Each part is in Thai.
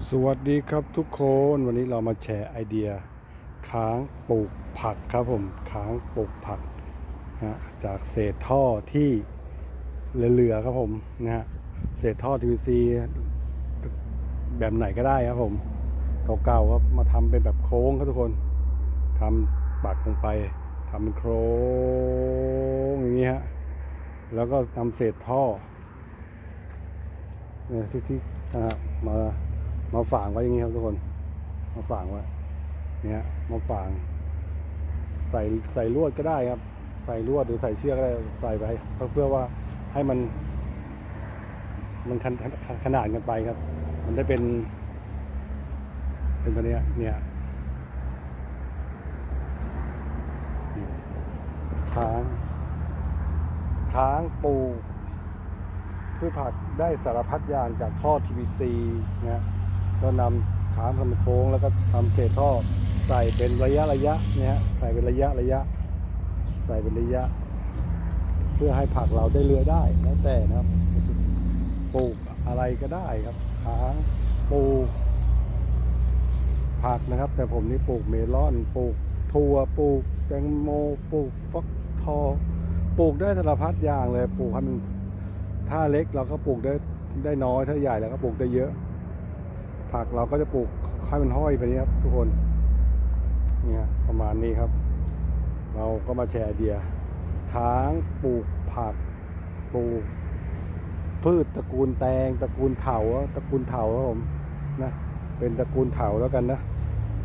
สวัสดีครับทุกคนวันนี้เรามาแชร์ไอเดีย ค้างปลูกผักครับผมค้างปลูกผักนะจากเศษท่อที่เหลือๆครับผมนะฮะเศษท่อ TVC แบบไหนก็ได้ครับผมเก่าๆครับมาทำเป็นแบบโค้งครับทุกคนทำปักลงไปทำเป็นโค้งอย่างนี้ฮะแล้วก็นำเศษท่อเนี่ยที่ที่นะฮะมา มาฝางไว้อย่างนี้ครับทุกคน มาฝางไว้เนี่ยมาฝาง ใส่ใส่ลวดก็ได้ครับ ใส่ลวดหรือใส่เชือกก็ได้ใส่ไปเพื่อเพื่อว่าให้มัน มันขนขนาดกันไปครับ มันได้เป็น เป็นตัวเนี้ยเนี่ยค้างค้างปูพืชผักได้สารพัดอย่างจากท่อ TVC นะ ก็นำค้างทำโค้งแล้วก็ทำเศษท่อใส่เป็นระยะระยะเนี่ยฮะใส่เป็นระยะระยะ ใส่เป็นระยะ เพื่อให้ผักเราได้เลื้อยได้แล้วแต่นะครับปลูกอะไรก็ได้ครับค้างปลูกผักนะครับ แต่ผมนี่ปลูกเมลอนปลูกถั่วปลูกแตงโมปลูกฟักทองปลูกได้สารพัดอย่างเลยปลูกให้มันถ้าเล็กเราก็ปลูกได้ได้น้อยถ้าใหญ่เราก็ปลูกได้เยอะ ผักเราก็จะปลูกให้มันห้อยไปนี้ครับ ทุกคนเนี่ยประมาณนี้ครับ เราก็มาแชร์ไอเดียค้างปลูกผักปลูกพืชตระกูลแตงตระกูลเถาตระกูลเถาครับผมนะเป็นตระกูลเถาแล้วกันนะ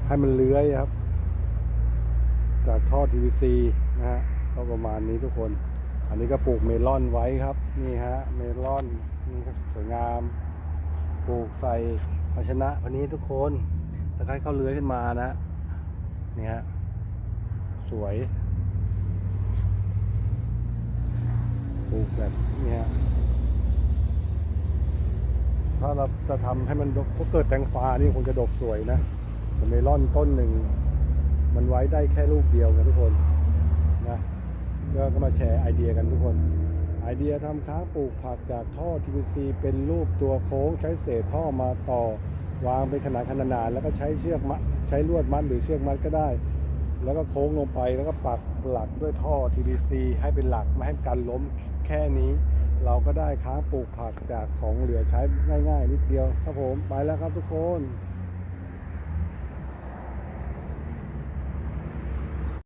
ให้มันเลื้อยครับ จากท่อ TVC นะฮะก็ประมาณนี้ทุกคน อันนี้ก็ปลูกเมลอนไว้ครับ นี่ฮะเมลอนนี่ก็สวยงาม ปลูกใส่ ภาชนะพันนี้ทุกคนแล้วให้เข้าเลื้อยขึ้นมานะเนี่ฮะสวยปลูกแบบเนี้ฮะถ้าเราจะทำให้มันดกก็เกิดแตงฟ้านี่คงจะดกสวยนะแต่เมลอนต้นหนึ่ง มันไว้ได้แค่ลูกเดียวนะทุกคนนะก็มาแชร์ไอเดียกันทุกคน ไอเดียทำค้างปลูกผักจากท่อ TVC เป็นรูปตัวโค้งใช้เศษท่อมาต่อ วางเป็นขนาดขนาดแล้วก็ใช้เชือกมัดใช้ลวดมัดหรือเชือกมัดก็ได้ แล้วก็โค้งลงไปแล้วก็ปักหลักด้วยท่อ TVC ให้เป็นหลักไม่ให้กันล้มแค่นี้ เราก็ได้ค้างปลูกผักจากของเหลือใช้ง่าย ๆ นิดเดียวครับผมไปแล้วครับทุกคน